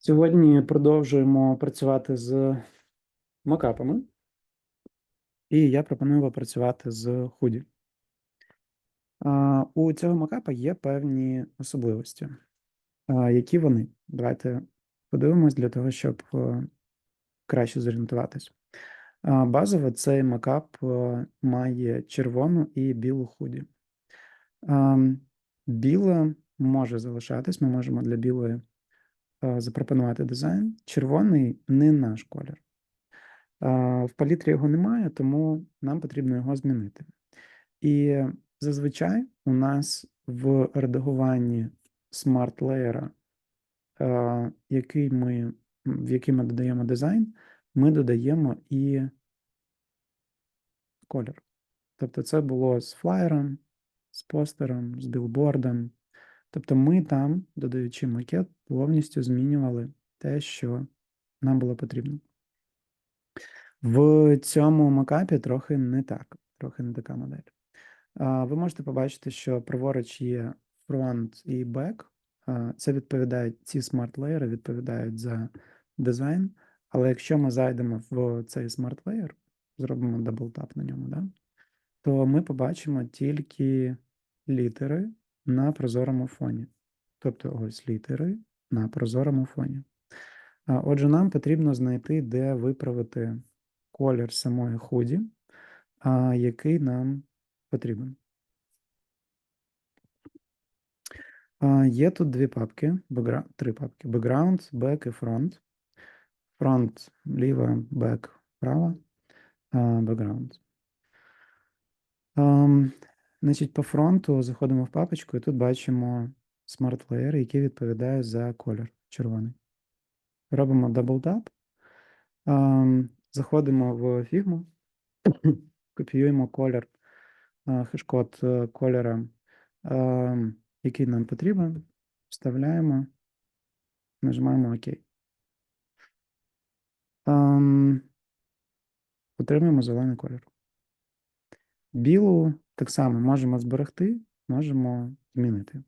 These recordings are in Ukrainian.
Сьогодні продовжуємо працювати з макапами, і я пропоную попрацювати з худі. У цього макапа є певні особливості. Які вони? Давайте подивимось для того, щоб е, краще зорієнтуватись. Базово цей макап е, має червону і білу худі. А, Біла може залишатись, ми можемо для білої запропонувати дизайн. Червоний не наш колір. В палітрі його немає, тому нам потрібно його змінити. І зазвичай у нас в редагуванні смарт леєра, який ми, в який ми додаємо дизайн, ми додаємо і колір. Тобто це було з флаєром, з постером, з білбордом. Тобто ми там, додаючи макет, повністю змінювали те, що нам було потрібно. В цьому макапі трохи не так, трохи не така модель. Ви можете побачити, що праворуч є фронт і бек. Це відповідають, ці смарт-леєри відповідають за дизайн. Але якщо ми зайдемо в цей смарт-леєр, зробимо дабл-тап на ньому, да? то ми побачимо тільки літери на прозорому фоні. Тобто ось літери на прозорому фоні. Отже, нам потрібно знайти, де виправити колір самої худі, який нам потрібен. Є тут дві папки, три папки: background, back і front. Front ліва, back права, background. Значить, по фронту заходимо в папочку, і тут бачимо Smart Layer, який відповідає за колір червоний. Робимо Tap. Ам, Заходимо в фігму, копіюємо колір, хешкод е, кольора, який нам потрібен, вставляємо, нажимаємо ОК. Отримуємо зелений колір. Білу так само можемо зберегти, можемо змінити.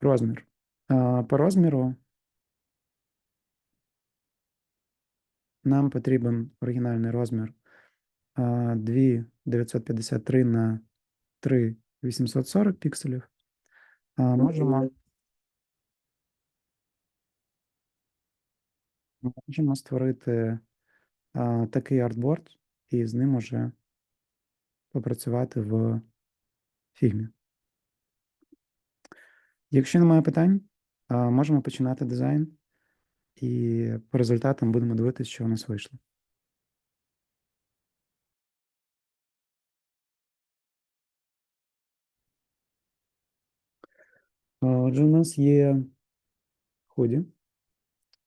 Розмір. По розміру нам потрібен оригінальний розмір 2953 на 3840 пікселів. Можемо, можемо створити такий артборд і з ним уже попрацювати в фігмі. Якщо немає питань, можемо починати дизайн, і по результатам будемо дивитися, що у нас вийшло. Отже, у нас є худі,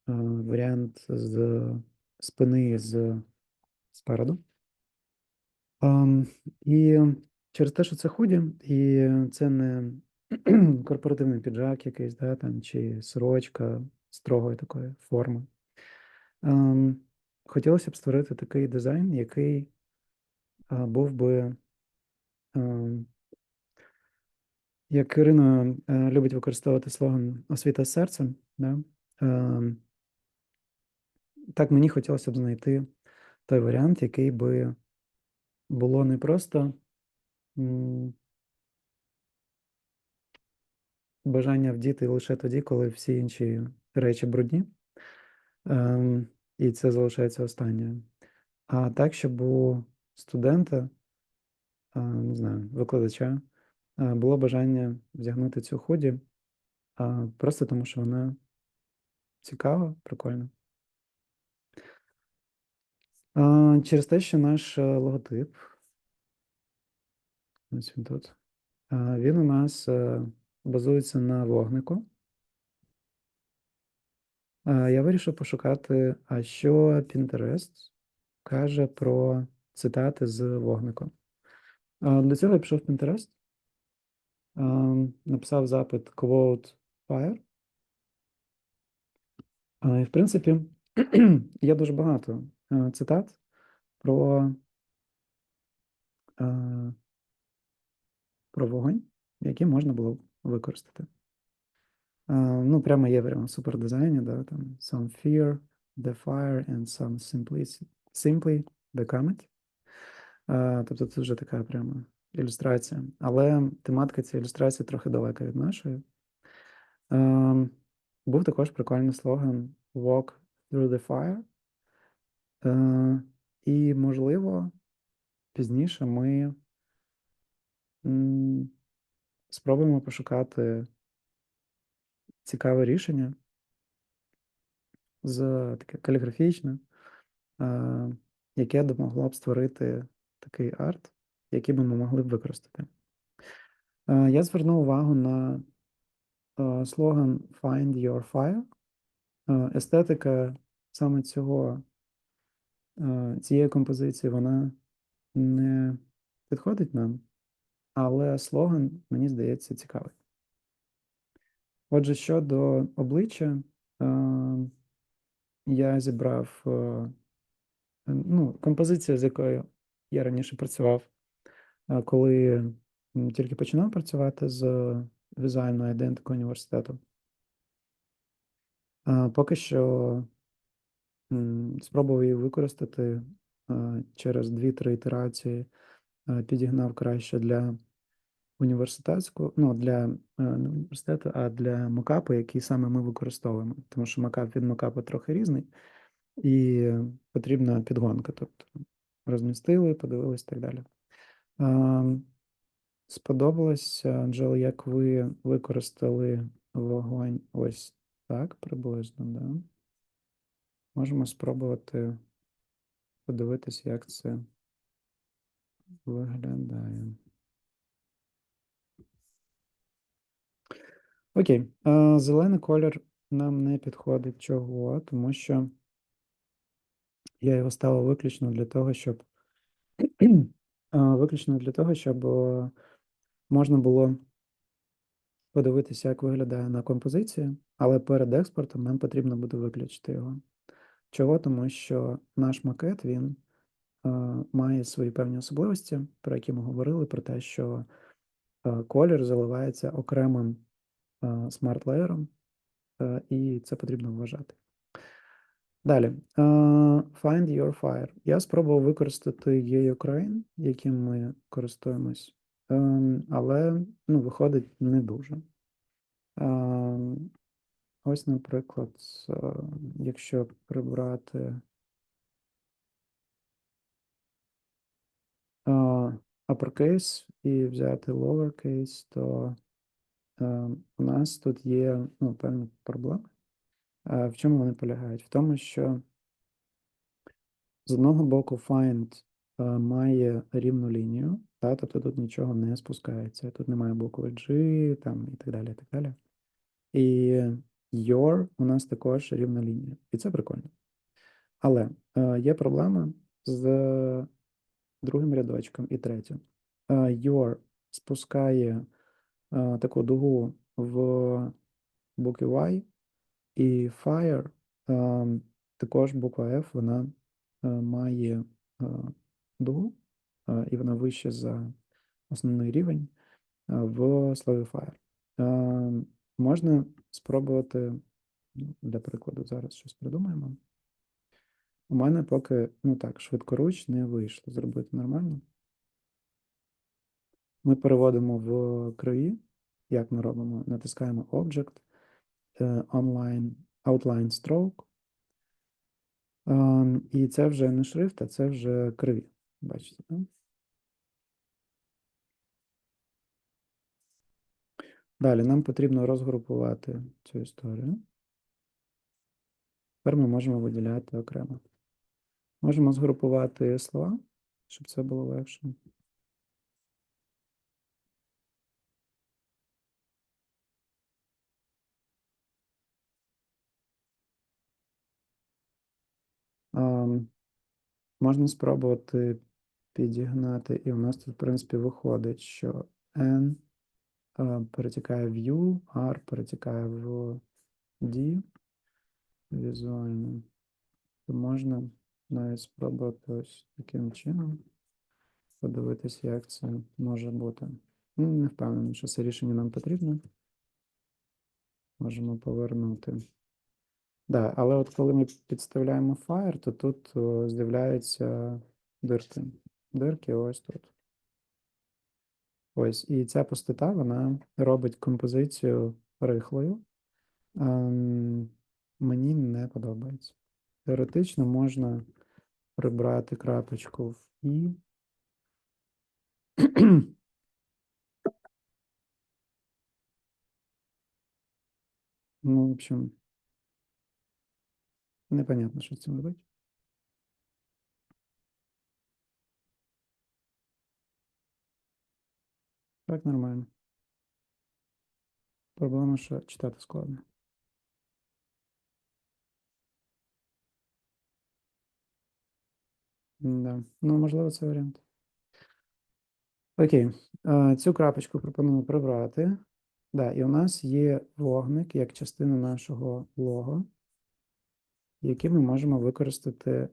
а, варіант з спини з спереду. І через те, що це худі, і це не корпоративний піджак якийсь, да, там, чи сорочка строгої такої форми. Хотілося б створити такий дизайн, який був би, як Ірина е, любить використовувати слоган освіта серцем. Да? Так мені хотілося б знайти той варіант, який би було не просто бажання вдіти лише тоді, коли всі інші речі брудні, ем, і це залишається останнє. А так, щоб у студента, не знаю, викладача, було бажання вдягнути цю худі, просто тому що вона цікава, прикольна. Через те, що наш е, логотип, ось він тут, він у нас е, базується на вогнику. Я вирішив пошукати, а що Pinterest каже про цитати з вогником. Для цього я пішов в Pinterest, написав запит quote fire. І, в принципі, є дуже багато цитат про, е, про вогонь, які можна було використати. Е, Ну, прямо є прямо супердизайні, да, там some fear, the fire and some simply, simply become it. Е, Тобто це вже така прямо ілюстрація. Але тематика цієї ілюстрації трохи далека від нашої. Е, Був також прикольний слоган Walk through the fire. Е, І, можливо, пізніше ми спробуємо пошукати цікаве рішення з таке каліграфічне, е, яке допомогло б створити такий арт, який би ми могли б використати. Е, Я звернув увагу на слоган Find Your Fire. Естетика саме цього, цієї композиції, вона не підходить нам, але слоган, мені здається, цікавий. Отже, щодо обличчя, е, я зібрав е, ну, композиція, з якою я раніше працював, е, коли тільки починав працювати з візуальною ідентикою університету. Е, Поки що спробував її використати через 2-3 ітерації, підігнав краще для університетського, ну, для е, не університету, а для мокапу, який саме ми використовуємо. Тому що мокап від мокапу трохи різний, і потрібна підгонка. Тобто розмістили, подивились і так далі. Сподобалось, Анджело, як ви використали вогонь ось так приблизно, да? Можемо спробувати подивитись, як це виглядає. Окей, зелений колір нам не підходить чого, тому що я його ставив виключно для того, щоб виключно для того, щоб можна було подивитися, як виглядає на композиції, але перед експортом нам потрібно буде виключити його. Чого? Тому що наш макет він е, має свої певні особливості, про які ми говорили, про те, що е, колір заливається окремим е, смарт-леєром, е, і це потрібно вважати. Далі, е, Find Your Fire. Я спробував використати є Ukraine, яким ми користуємось, ем, але ну, виходить не дуже. Ем, Ось, наприклад, е, якщо прибрати е, uppercase і взяти lowercase, то е, у нас тут є ну, певні проблеми. В чому вони полягають? В тому, що з одного боку find має рівну лінію, та, тобто тут нічого не спускається, тут немає букви G там, і так далі. І так далі. І your у нас також рівна лінія. І це прикольно. Але е, є проблема з другим рядочком і третім. Е, your спускає е, таку дугу в букві Y, і fire е, також буква F, вона е, має е, дугу, е, і вона вище за основний рівень е, в слові fire. Е, Можна спробувати, ну, для прикладу, зараз щось придумаємо. У мене поки, ну так, швидкоруч не вийшло зробити нормально. Ми переводимо в криві. Як ми робимо? Натискаємо Object, е, Online, Outline Stroke. Ем, І це вже не шрифт, а це вже криві. Бачите, так? Далі нам потрібно розгрупувати цю історію. Тепер ми можемо виділяти окремо. Можемо згрупувати слова, щоб це було легше. Можна спробувати підігнати, і у нас тут, в принципі, виходить, що N перетікає в U, R перетікає в D візуально. То можна навіть спробувати ось таким чином подивитися, як це може бути. Не впевнений, що це рішення нам потрібно. Можемо повернути. Да, але от коли ми підставляємо Fire, то тут з'являються дирки. Дирки ось тут. Ось, і ця пустота, вона робить композицію рихлою. Ем, мені не подобається. Теоретично можна прибрати крапочку в І. Ну, в общем, непонятно, що з цим робити. Так, нормально. Проблема, що читати складно. Да. Ну, можливо, це варіант. Окей. Цю крапочку пропоную прибрати. Да, і у нас є вогник як частина нашого лого, який ми можемо використати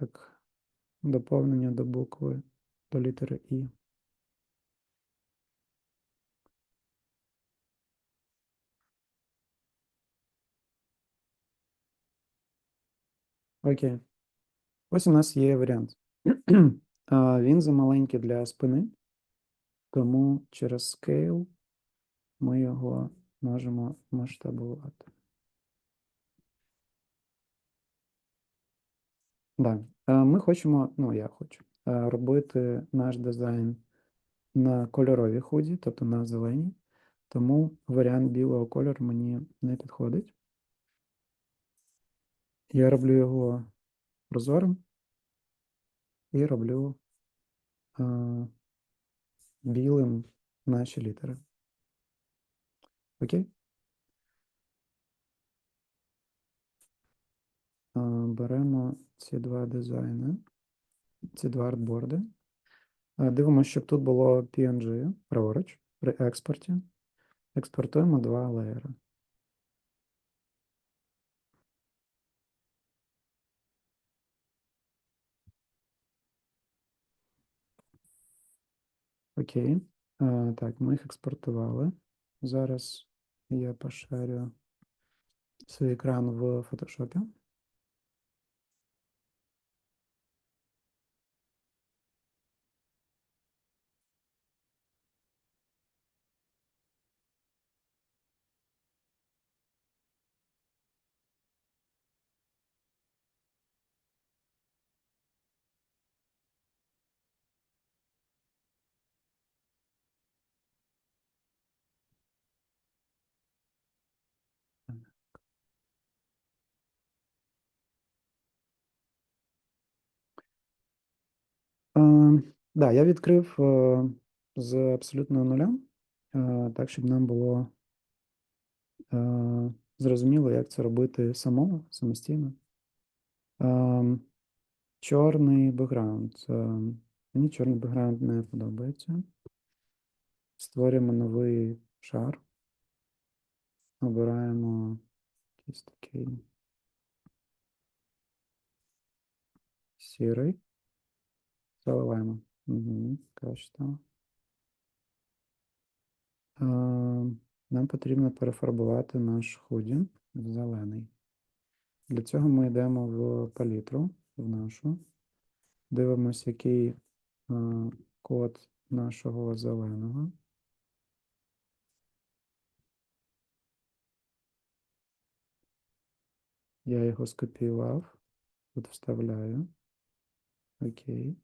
як доповнення до букви до літери І. Окей. Ось у нас є варіант. Він замаленький для спини, тому через Scale ми його можемо масштабувати. Да. е, Ми хочемо, ну я хочу, робити наш дизайн на кольоровій худі, тобто на зеленій. Тому варіант білого кольору мені не підходить. Я роблю його прозорим і роблю е, білим наші літери. Окей? Е, Беремо ці два дизайни, ці два артборди. Дивимося, щоб тут було PNG праворуч при експорті. Експортуємо два леєри. Окей. А, Так, ми їх експортували. Зараз я пошарю свій екран в фотошопі. Е, Да, я відкрив е, з абсолютного нуля, е, так, щоб нам було е, зрозуміло, як це робити самому, самостійно. Чорний бекграунд. Мені чорний бекграунд не подобається. Створюємо новий шар. Обираємо якийсь такий сірий. Заливаємо. Угу, краще. Е, Нам потрібно перефарбувати наш худі в зелений. Для цього ми йдемо в палітру, в нашу. Дивимося, який код нашого зеленого. Я його скопіював. Тут вставляю. Окей.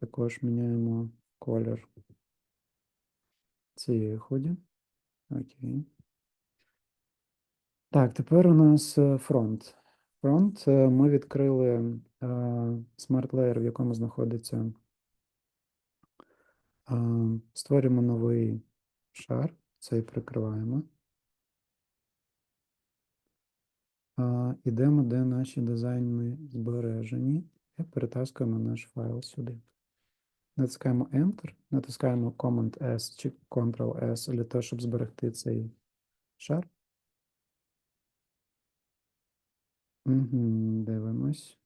Також міняємо колір цієї худі. Окей. Так, тепер у нас е, фронт. Фронт е, ми відкрили е, Layer, в якому знаходиться. Створюємо новий шар, цей прикриваємо. Ідемо, де наші дизайни збережені, і перетаскуємо наш файл сюди. Натискаємо Enter, натискаємо Command-S чи Ctrl-S для того, щоб зберегти цей шар. Угу, дивимось.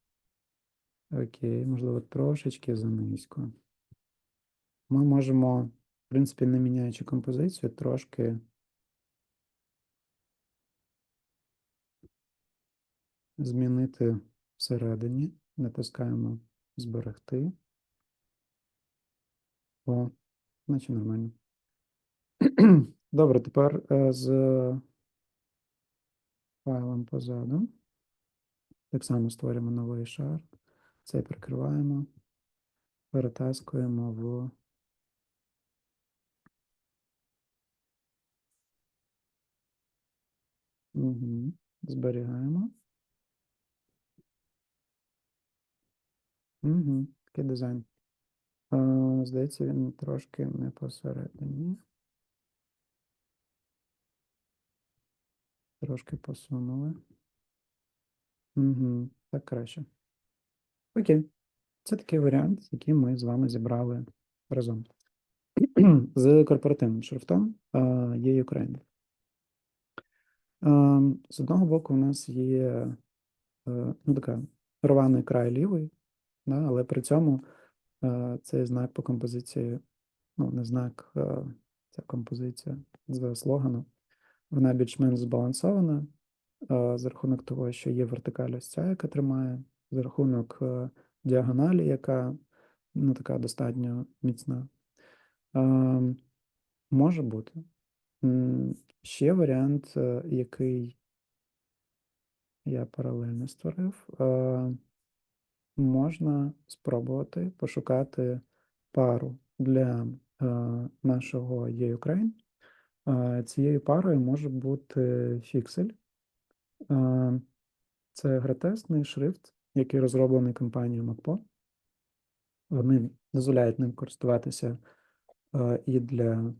Окей, можливо, трошечки занизько. Ми можемо, в принципі, не міняючи композицію, трошки змінити всередині. Натискаємо зберегти. О, наче нормально. Добре, тепер е, з файлом позаду. Так само створюємо новий шар. Цей прикриваємо, перетаскуємо в Угу. Зберігаємо. Угу. Такий дизайн. Е, Здається, він трошки не посередині. Трошки посунули. Угу. Так краще. Окей. Це такий варіант, який ми з вами зібрали разом. З корпоративним шрифтом е, є Ukraine. Ем, З одного боку, у нас є е, ну, така рваний край лівий, да, але при цьому е, цей знак по композиції, ну, не знак, е, ця композиція з слогану, вона більш-менш збалансована е, за рахунок того, що є вертикаль ось ця, яка тримає, за рахунок е, діагоналі, яка ну, така достатньо міцна. Може бути. Ще варіант, е, який я паралельно створив, е, можна спробувати пошукати пару для е, нашого Ukraine. Е, Цією парою може бути фіксель. Е, Це гротескний шрифт, який розроблений компанією MacPo. Вони дозволяють ним користуватися і для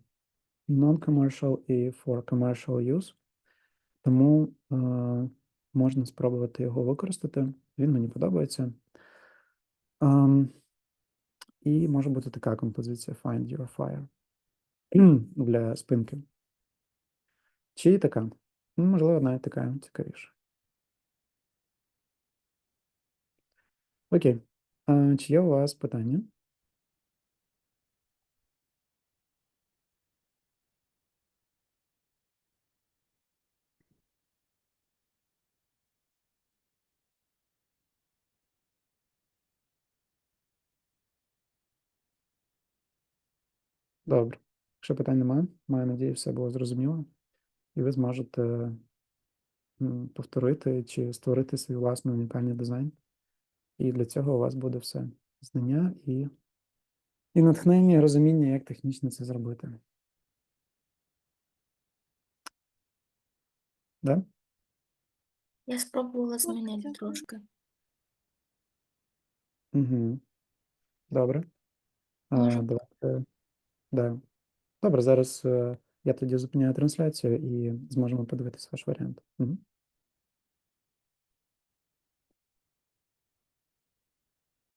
non-commercial, і for commercial use. Тому можна спробувати його використати. Він мені подобається. Ем, і може бути така композиція Find Your Fire для спинки. Чи така? Ну, Можливо, навіть така цікавіша. Окей. А, чи є у вас питання? Добре. Якщо питань немає, маю надію, все було зрозуміло. І ви зможете повторити чи створити свій власний унікальний дизайн. І для цього у вас буде все знання і, і натхнення, і розуміння, як технічно це зробити. Да? Я спробувала змінити трошки. Угу. Добре. А, давайте. Да. Добре, зараз е, я тоді зупиняю трансляцію і зможемо подивитися ваш варіант. Угу.